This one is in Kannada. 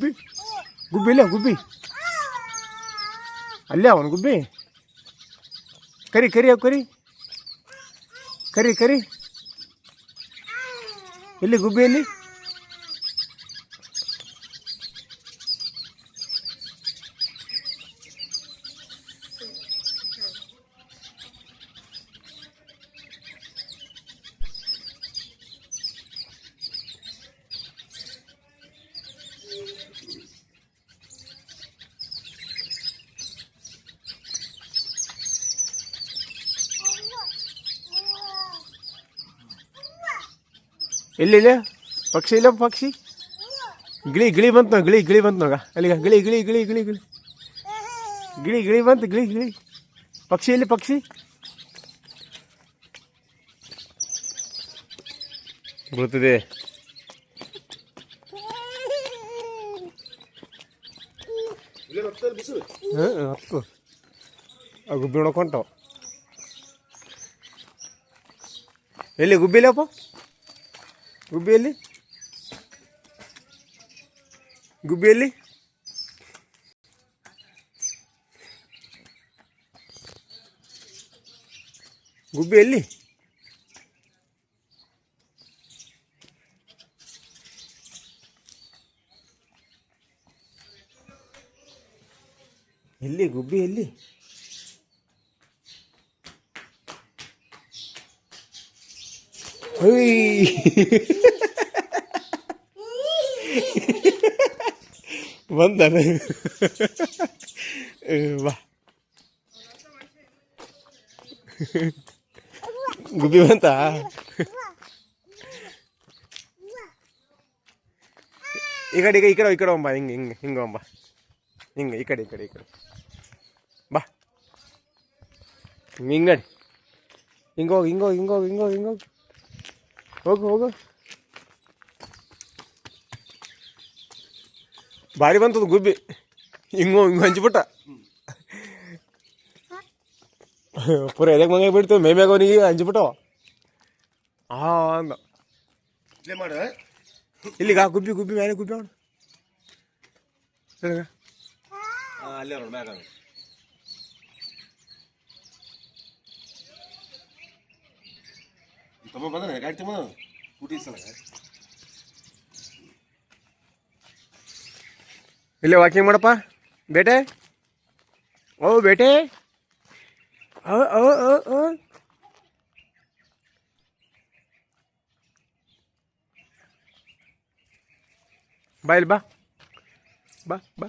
ಗುಬ್ಬಿ. ಗುಬ್ಬಿ ಇಲ್ಲ, ಗುಬ್ಬಿ. ಅಲ್ಲೇ ಅವನು ಗುಬ್ಬಿ. ಕರಿ ಕರಿ ಅವು ಕರಿ? ಕರಿ ಕರಿ. ಇಲ್ಲಿ ಗುಬ್ಬಿ ಎಲ್ಲಿ? ಎಲ್ಲಿ ಇಲ್ಲ ಪಕ್ಷಿ ಇಲ್ಲ ಪಕ್ಷಿ ಗಿಳಿ ಗಿಳಿ ಬಂತು ನೋಡು, ಗಿಳಿ ಗಿಳಿ ಬಂತು ನೋಗ ಅಲ್ಲಿಗ ಗಿಳಿ ಗಿಳಿ ಗಿಳಿ ಗಿಳಿ ಗಿಳಿ ಗಿಳಿ ಗಿಳಿ ಬಂತು ಗಿಳಿ ಗಿಳಿ ಪಕ್ಷಿ ಎಲ್ಲಿ ಪಕ್ಷಿ ಬರುತ್ತದೆ ಹಾಂ ಹತ್ತು ಆ ಗುಬ್ಬಿ ನೋಡ್ಕೊಂಟಾವ ಎಲ್ಲಿ ಗುಬ್ಬಿ ಇಲ್ಲಪ್ಪ ಗುಬ್ಬಿ ಎಲ್ಲಿ ಗುಬ್ಬಿ ಎಲ್ಲಿ ಗುಬ್ಬಿ ಎಲ್ಲಿ ಎಲ್ಲಿ ಗುಬ್ಬಿ ಎಲ್ಲಿ ಹೊಯ್ ಬಂದಾನ ಬಾ ಗುಬ್ಬಿ ಬಂತ ಈ ಕಡೆ ಈಗ ಈ ಕಡೆ ಈ ಕಡೆ ಒಂಬ ಹಿಂಗೆ ಹಿಂಗೆ ಹಿಂಗೆ ಒಂಬ ಹಿಂಗೆ ಈ ಕಡೆ ಈ ಕಡೆ ಈ ಕಡೆ ಬಾ ಹಿಂಗೆ ನಡಿ ಹಿಂಗೆ ಹೋಗಿ ಹಿಂಗೆ ಹೋಗಿ ಹಿಂಗೆ ಹೋಗಿ ಹಿಂಗೆ. ಭಾರಿ ಬಂತದ ಗುಬ್ಬಿ. ಹಿಂಗೋ ಹಿಂಗೆ ಹಂಚ್ಬಿಟ್ಟ. ಪೂರ ಎದಕ್ಕೆ ಮಂಗ ಬಿಡ್ತೇವೆ ಮೇ ಮ್ಯಾಗ ಅವನಿಗೆ ಹಂಚ್ಬಿಟ್ಟವ. ಹಾ ಅಂದ. ಮಾಡು. ಇಲ್ಲಿಗ ಗುಬ್ಬಿ ಗುಬ್ಬಿ ಮೇಲೆ ಗುಬ್ಬಿ ಅವನು ಅಲ್ಲೇ ನೋಡು ಮ್ಯಾಗ ತಮ್ಮ ಬಂದ್ರೆ ಗಾಡಿ ತಮ್ಮ ಸ್ಕೂಟಿ ಸಲ ಇಲ್ಲೇ ವಾಕಿಂಗ್ ಮಾಡಪ್ಪ. ಬೇಟೆ? ಓ ಬೇಟೆ? ಓ ಓ ಓ ಓ. ಬಾ ಬಾ. ಬಾ ಬಾ.